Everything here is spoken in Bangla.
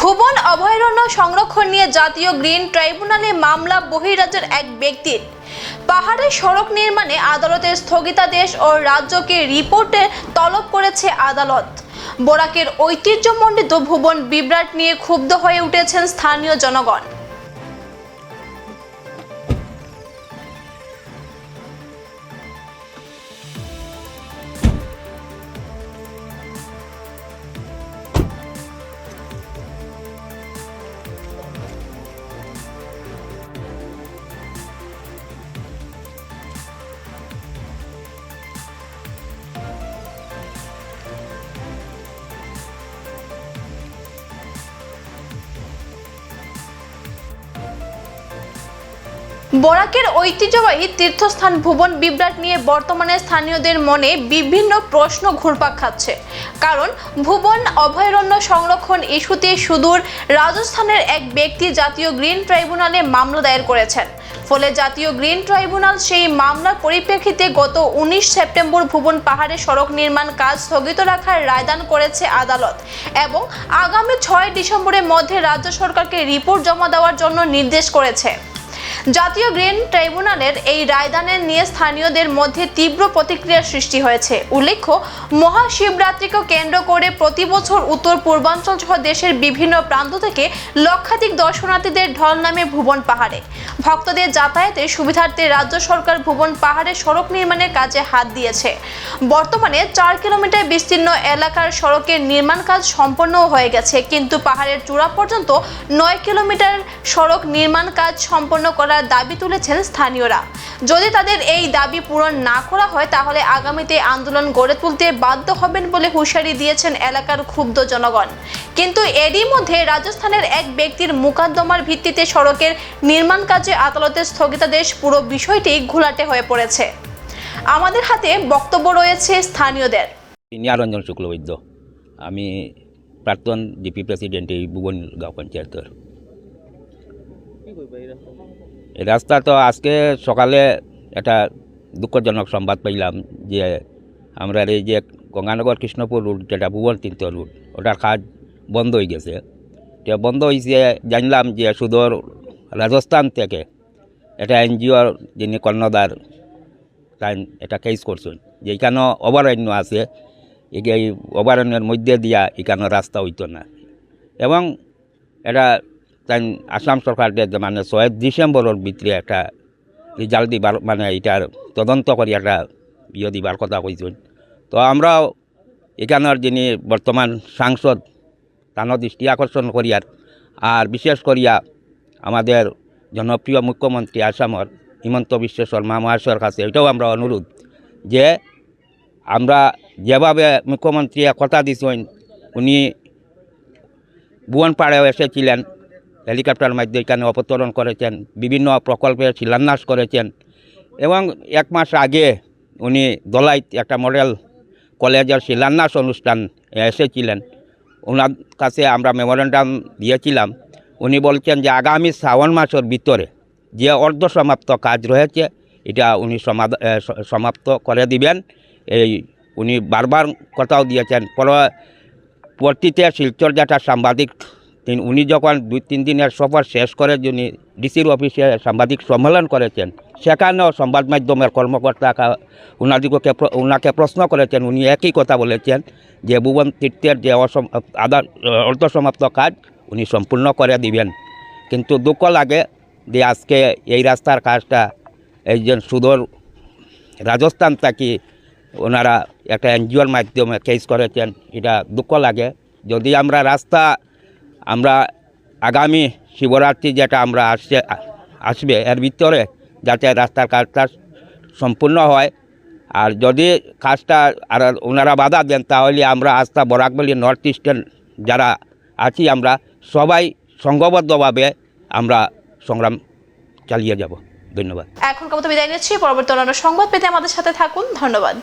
ভুবন অভয়ারণ্য সংরক্ষণ নিয়ে জাতীয় গ্রিন ট্রাইব্যুনালে মামলা বহিরাজ্যের এক ব্যক্তির। পাহাড়ে সড়ক নির্মাণে আদালতের স্থগিতাদেশ ও রাজ্যকে রিপোর্টে তলব করেছে আদালত। বোরাকের ঐতিহ্যমণ্ডিত ভুবন বিব্রাট নিয়ে ক্ষুব্ধ হয়ে উঠেছেন স্থানীয় জনগণ। বরাকের ঐতিহ্যবাহী তীর্থস্থান ভুবন বিভ্রাট নিয়ে বর্তমানে স্থানীয়দের মনে বিভিন্ন প্রশ্ন ঘুরপাক খাচ্ছে। কারণ ভুবন অভয়ারণ্য সংরক্ষণ ইস্যুতে সুদূর রাজস্থানের এক ব্যক্তি জাতীয় গ্রিন ট্রাইব্যুনালে মামলা দায়ের করেছেন। ফলে জাতীয় গ্রিন ট্রাইব্যুনাল সেই মামলার পরিপ্রেক্ষিতে গত উনিশ সেপ্টেম্বর ভুবন পাহাড়ে সড়ক নির্মাণ কাজ স্থগিত রাখার রায়দান করেছে আদালত এবং আগামী ছয় ডিসেম্বরের মধ্যে রাজ্য সরকারকে রিপোর্ট জমা দেওয়ার জন্য নির্দেশ করেছে। জাতীয় গ্রিন ট্রাইব্যুনালের এই রায়দানের নিয়ে স্থানীয়দের মধ্যে তীব্র প্রতিক্রিয়ার সৃষ্টি হয়েছে। উল্লেখ্য, মহাশিবরাত্রিকে কেন্দ্র করে প্রতি বছর উত্তর পূর্বাঞ্চল সহ দেশের বিভিন্ন প্রান্ত থেকে লক্ষাধিক দর্শনার্থীদের ঢল নামে ভুবন পাহাড়ে। ভক্তদের যাতায়াতে সুবিধার্থে রাজ্য সরকার ভুবন পাহাড়ে সড়ক নির্মাণের কাজে হাত দিয়েছে। বর্তমানে চার কিলোমিটার বিস্তীর্ণ এলাকার সড়কের নির্মাণ কাজ সম্পন্ন হয়ে গেছে, কিন্তু পাহাড়ের চূড়া পর্যন্ত নয় কিলোমিটার সড়ক নির্মাণ কাজ সম্পন্ন করার দাবি তুলেছেন স্থানীয়রা। যদি তাদের এই দাবি পূরণ না করা হয়, তাহলে আগামীতে আন্দোলন গড়ে তুলতে বাধ্য হবেন বলে হুঁশিয়ারি দিয়েছেন এলাকার ক্ষুব্ধ জনগণ। কিন্তু এরই মধ্যে রাজস্থানের এক ব্যক্তির মোকদ্দমার ভিত্তিতে সড়কের নির্মাণ কাজে আদালতের স্থগিতাদেশ পুরো বিষয়টি ঘোলাটে হয়ে পড়েছে। আমাদের হাতে বক্তব্য রয়েছে স্থানীয়দের। নিয়ারঞ্জন শুক্লবৈদ্য। আমি প্রাক্তন ডিপি প্রেসিডেন্ট এই ভুবন গাঁও পঞ্চায়েতের। এই রাস্তা তো আজকে সকালে একটা দুঃখজনক সংবাদ পাইলাম যে আমরা এই যে গঙ্গানগর কৃষ্ণপুর রুট, যেটা ভুবন তীর্থ রুট, ওটার কাজ বন্ধ হয়ে গেছে। তো বন্ধ হয়েছে, জানলাম যে সুদূর রাজস্থান থেকে এটা এনজিওর যিনি কর্ণদার তাই এটা কেস করছেন, যে এখানে অভয়ারণ্য আছে এই এই অভয়ারণ্যের মধ্যে দিয়া এখানে রাস্তা হইতো না। এবং এটা তাই আসাম সরকারকে মানে ছয় ডিসেম্বরের ভিতরে একটা রেজাল্ট দিবার মানে এটার তদন্ত করি একটা ইয়ে দিবার কথা কইছেন। তো আমরাও এখানের যিনি বর্তমান সাংসদ তানো দৃষ্টি আকর্ষণ করিয়ার আর বিশেষ করিয়া আমাদের জনপ্রিয় মুখ্যমন্ত্রী আসামর হিমন্ত বিশ্ব শর্মা মহাশয়ের কাছে এটাও আমরা অনুরোধ যে আমরা যেভাবে মুখ্যমন্ত্রী কথা দিছেন, উনি ভুবনপাড়াও এসেছিলেন হেলিকপ্টার মাধ্যমে এখানে অবতরণ করেছেন, বিভিন্ন প্রকল্পের শিলান্যাস করেছেন এবং এক মাস আগে উনি দলাইত একটা মডেল কলেজের শিলান্যাস অনুষ্ঠান এসেছিলেন। ওনার কাছে আমরা মেমোরেন্ডাম দিয়েছিলাম। উনি বলছেন যে আগামী শ্রাবণ মাসের ভিতরে যে অর্ধ সমাপ্ত কাজ রয়েছে, এটা উনি সমাপ্ত করে দিবেন। এই উনি বারবার কথাও দিয়েছেন। পরবর্তীতে শিলচর যেটা সাংবাদিক তিন উনি যখন দুই তিন দিনের সফর শেষ করে যিনি ডিসির অফিসে সাংবাদিক সম্মেলন করেছেন, সেখানেও সংবাদ মাধ্যমের কর্মকর্তা কা- উনাদিগকে প্র- উনাকে প্রশ্ন করেছেন, উনি একই কথা বলেছেন যে ভুবন তীর্থের যে অসম আদা অর্ধসমাপ্ত কাজ উনি সম্পূর্ণ করে দিবেন। কিন্তু দুঃখ লাগে যে আজকে এই রাস্তার কাজটা একজন সুদূর রাজস্থান থেকে ওনারা একটা এনজিওর মাধ্যমে কেস করেছেন, এটা দুঃখ লাগে। যদি আমরা রাস্তা আমরা আগামী শিবরাত্রি যেটা আমরা আসছে, আসবে, এর ভিতরে যাতে রাস্তার কাজটা সম্পূর্ণ হয়। আর যদি কাজটা আর ওনারা বাধা দেন, তাহলে আমরা আস্থা বরাকবলি নর্থ ইস্টার্ন যারা আছি আমরা সবাই সংঘবদ্ধভাবে আমরা সংগ্রাম চালিয়ে যাব। ধন্যবাদ। এখন কবত বিদায় নিচ্ছি। পরবর্তী সংবাদ পেতে আমাদের সাথে থাকুন। ধন্যবাদ।